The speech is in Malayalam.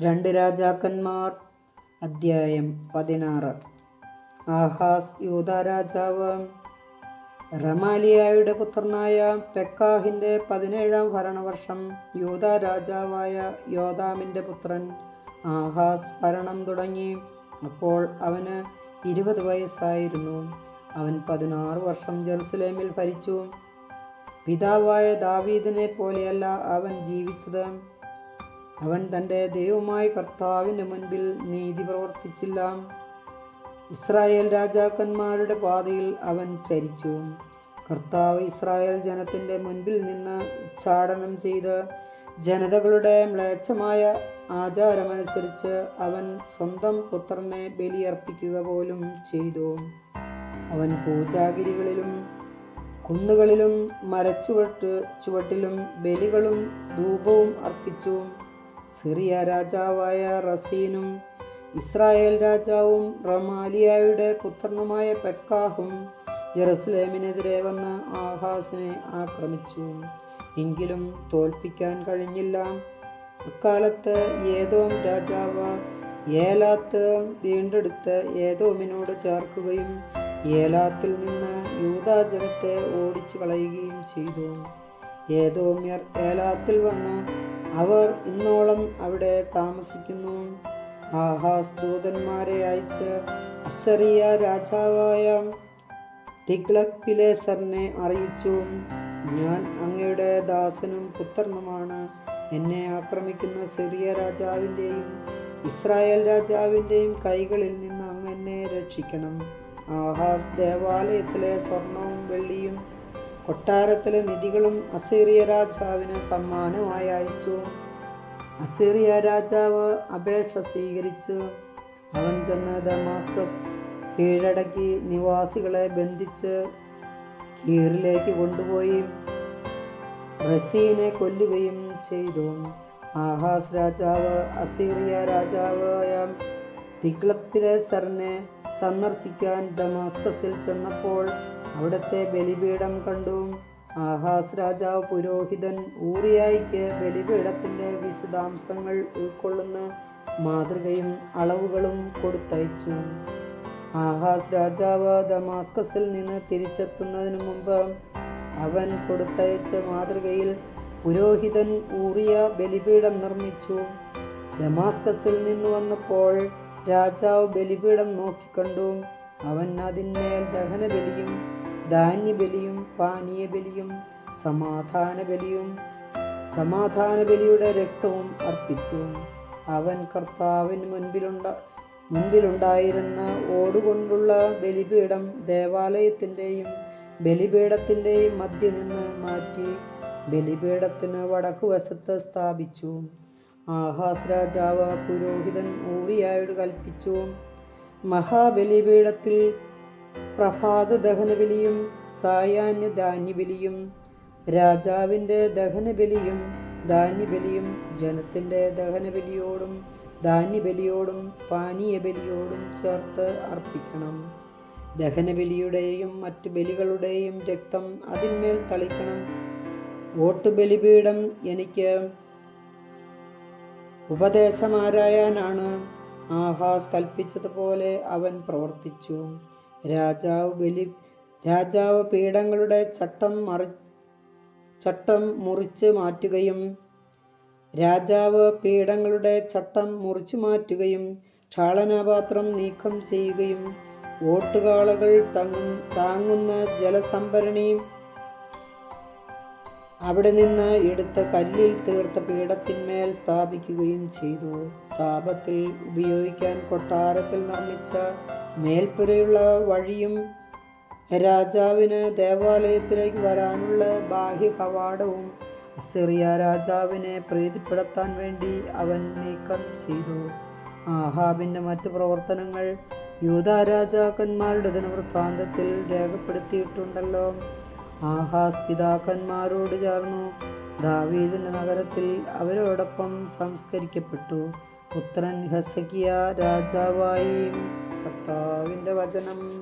രണ്ട് രാജാക്കന്മാർ. അദ്ധ്യായം പതിനാറ്. ആഹാസ് യൂത രാജാവ് റമാലിയായുടെ പുത്രനായ പെക്കാഹിന്റെ പതിനേഴാം ഭരണവർഷം യൂത രാജാവായ യോദാമിന്റെ പുത്രൻ ആഹാസ് ഭരണം തുടങ്ങി. അപ്പോൾ അവന് ഇരുപത് വയസ്സായിരുന്നു. അവൻ പതിനാറ് വർഷം ജെറുസലേമിൽ ഭരിച്ചു. പിതാവായ ദാവീദിനെ പോലെയല്ല അവൻ ജീവിച്ചത്. അവൻ തന്റെ ദൈവമായ കർത്താവിന്റെ മുൻപിൽ നീതി പ്രവർത്തിച്ചില്ല. ഇസ്രായേൽ രാജാക്കന്മാരുടെ പാതയിൽ അവൻ ചരിച്ചു. കർത്താവ് ഇസ്രായേൽ ജനത്തിന്റെ മുൻപിൽ നിന്ന് ഉച്ചാടനം ചെയ്ത് ജനതകളുടെ മ്ലേച്ഛമായ ആചാരമനുസരിച്ച് അവൻ സ്വന്തം പുത്രനെ ബലിയർപ്പിക്കുക പോലും ചെയ്തു. അവൻ പൂജാഗിരികളിലും കുന്നുകളിലും മരച്ചുവട്ട് ചുവട്ടിലും ബലികളും ധൂപവും അർപ്പിച്ചു. സിറിയ രാജാവായ റസീനും ഇസ്രായേൽ രാജാവും റമാലിയായുടെ പുത്രനുമായ പെക്കാഹും ജെറുസലേമിനെതിരെ വന്ന ആഹാസിനെ ആക്രമിച്ചു. എങ്കിലും തോൽപ്പിക്കാൻ കഴിഞ്ഞില്ല. അക്കാലത്ത് ഏതോം രാജാവ് ഏലാത്ത് വീണ്ടെടുത്ത് ഏതോമിനോട് ചേർക്കുകയും ഏലാത്തിൽ നിന്ന് യൂതാജനത്തെ ഓടിച്ചു കളയുകയും ചെയ്തു. ഏതോമ്യർ ഏലാത്തിൽ വന്ന് അവർ ഇന്നോളം അവിടെ താമസിക്കുന്നു. ആഹാസ് ദൂതന്മാരെ അയച്ച് അസറിയ രാജാവായ തിഗ്ലത് പിലേസറിനെ അറിയിച്ചു. ഞാൻ അങ്ങയുടെ ദാസനും പുത്രനുമാണ്. എന്നെ ആക്രമിക്കുന്ന സിറിയ രാജാവിന്റെയും ഇസ്രായേൽ രാജാവിന്റെയും കൈകളിൽ നിന്ന് അങ്ങ് എന്നെ രക്ഷിക്കണം. ആഹാസ് ദേവാലയത്തിലെ സ്വർണവും വെള്ളിയും കൊട്ടാരത്തിലെ നിധികളും അസീറിയ രാജാവിന് സമ്മാനമായി അയച്ചു അസീറിയ രാജാവ് അപേക്ഷ സ്വീകരിച്ചു. അവൻ ചെന്ന് ദമാസ്കസ് കീഴടക്കി നിവാസികളെ ബന്ധിച്ച് കീറിലേക്ക് കൊണ്ടുപോയി. റസീനെ കൊല്ലുകയും ചെയ്തു. ആഹാസ് രാജാവ് അസീറിയ രാജാവായ തിഗ്ലത്പിലേസറിനെ സന്ദർശിക്കാൻ ദമാസ്കസിൽ ചെന്നപ്പോൾ അവിടുത്തെ ബലിപീഠം കണ്ടു. ആഹാസ് രാജാവ് പുരോഹിതൻ ഊറിയായിക്ക് ബലിപീഠത്തിന്റെ വിശദാംശങ്ങൾ ഉൾക്കൊള്ളുന്ന മാതൃകയും അളവുകളും കൊടുത്തയച്ചു. ആഹാസ് രാജാവ് ദമാസ്കസിൽ നിന്ന് തിരിച്ചെത്തുന്നതിന് മുമ്പ് അവൻ കൊടുത്തയച്ച മാതൃകയിൽ പുരോഹിതൻ ഊറിയ ബലിപീഠം നിർമ്മിച്ചു. ദമാസ്കസിൽ നിന്ന് വന്നപ്പോൾ രാജാവ് ബലിപീഠം നോക്കിക്കണ്ടു. അവൻ അതിന്മേൽ ദഹനബലിയും ധാന്യബലിയും പാനീയബലിയും സമാധാന ബലിയും സമാധാന ബലിയുടെ രക്തവും അർപ്പിച്ചു. അവൻ കർത്താവിന് മുൻപിലുണ്ട മുൻപിലുണ്ടായിരുന്ന ഓടുകൊണ്ടുള്ള ബലിപീഠം ദേവാലയത്തിന്റെയും ബലിപീഠത്തിന്റെയും മധ്യ നിന്ന് മാറ്റി ബലിപീഠത്തിന് വടക്കുവശത്ത് സ്ഥാപിച്ചു. ആഹാസ് രാജാവ് പുരോഹിതൻ ഊറിയായോട് കൽപ്പിച്ചു മഹാബലിപീഠത്തിൽ പ്രഭാത ദഹനബലിയും സായാഹ്ന ധാന്യബലിയും രാജാവിന്റെ ദഹനബലിയും ധാന്യബലിയും ജനത്തിന്റെ ദഹനബലിയോടും ധാന്യബലിയോടും പാനീയബലിയോടും ചേർത്ത് അർപ്പിക്കണം. ദഹനബലിയുടെയും മറ്റു ബലികളുടെയും രക്തം അതിന്മേൽ തളിക്കണം. വോട്ട് ബലിപീഠം എനിക്ക് ഉപദേശമാരായാനാണ് ആഹാസ് കൽപ്പിച്ചതുപോലെ അവൻ പ്രവർത്തിച്ചു. രാജാവ് ബലി രാജാവ് പീഠങ്ങളുടെ ചട്ടം മറി ചട്ടം മുറിച്ച് മാറ്റുകയും രാജാവ് പീഠങ്ങളുടെ ചട്ടം മുറിച്ചു മാറ്റുകയും ക്ഷാളനാപാത്രം നീക്കം ചെയ്യുകയും ഓട്ടുകാളകൾ തങ്ങും താങ്ങുന്ന ജലസംഭരണിയും അവിടെ നിന്ന് എടുത്ത കല്ലിൽ തീർത്ത പീഠത്തിന്മേൽ സ്ഥാപിക്കുകയും ചെയ്തു. സാപത്തിൽ ഉപയോഗിക്കാൻ കൊട്ടാരത്തിൽ നിർമ്മിച്ച മേൽപ്പുരയുള്ള വഴിയും രാജാവിന് ദേവാലയത്തിലേക്ക് വരാനുള്ള ബാഹ്യ കവാടവും സിറിയ രാജാവിനെ പ്രീതിപ്പെടുത്താൻ വേണ്ടി അവൻ നീക്കം ചെയ്തു. ആഹാബിന്റെ മറ്റു പ്രവർത്തനങ്ങൾ യൂത രാജാക്കന്മാരുടെ ദിനവൃത്താന്തത്തിൽ രേഖപ്പെടുത്തിയിട്ടുണ്ടല്ലോ. ആഹാസ് പിതാക്കന്മാരോട് ചേർന്നു ദാവീദിന്റെ നഗരത്തിൽ അവരോടൊപ്പം സംസ്കരിക്കപ്പെട്ടു. പുത്രൻ ഹസക്കിയ രാജാവായി കർത്താവിന്റെ വചനം.